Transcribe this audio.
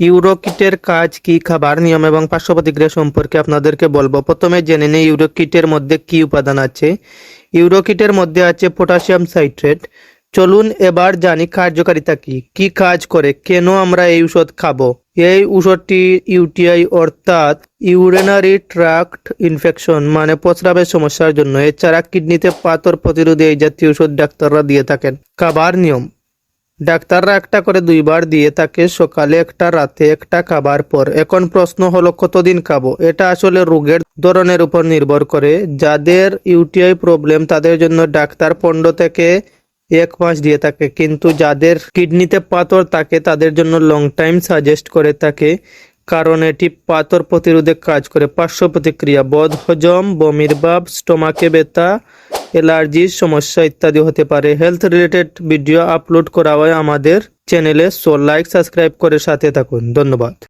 ইউরোকিটের কাজ কি খাবার, নিয়ম এবং পার্শ্ব প্রতিক্রিয়া সম্পর্কে আপনাদেরকে বলব। প্রথমে জেনে নিই ইউরোকিটের মধ্যে কি উপাদান আছে। ইউরোকিটের মধ্যে আছে পটাশিয়াম সাইট্রেট। চলুন এবার জানি কার্যকারিতা কি কি কাজ করে, কেন আমরা এই ঔষধ খাব? এই ঔষধটি ইউটিআই অর্থাৎ ইউরেনারি ট্রাক্ট ইনফেকশন মানে প্রস্রাবের সমস্যার জন্য। এছাড়া কিডনিতে পাথর প্রতিরোধে এই জাতীয় ওষুধ ডাক্তাররা দিয়ে থাকেন। খাবার নিয়ম ডাক্তাররা একটা করে দুইবার দিয়ে থাকে সকালে একটা, রাতে একটা খাবার পর। এখন প্রশ্ন হলো, কতদিন খাব? এটা আসলে রোগের ধরনের উপর নির্ভর করে। যাদের ইউটিআই প্রবলেম, তাদের জন্য ডাক্তার পনেরো থেকে এক মাস দিয়ে থাকে। কিন্তু যাদের কিডনিতে পাথর থাকে, তাদের জন্য লং টাইম সাজেস্ট করে থাকে। কারণ এটি পাথর প্রতিরোধে কাজ করে। পার্শ্ব প্রতিক্রিয়া বদ হজম বমির ভাব, স্টোমাকে ব্যথা অ্যালার্জির সমস্যা ইত্যাদি হতে পারে। হেলথ রিলেটেড ভিডিও আপলোড করা হয় আমাদের চ্যানেলে। সো লাইক সাবস্ক্রাইব করে সাথে থাকুন। ধন্যবাদ।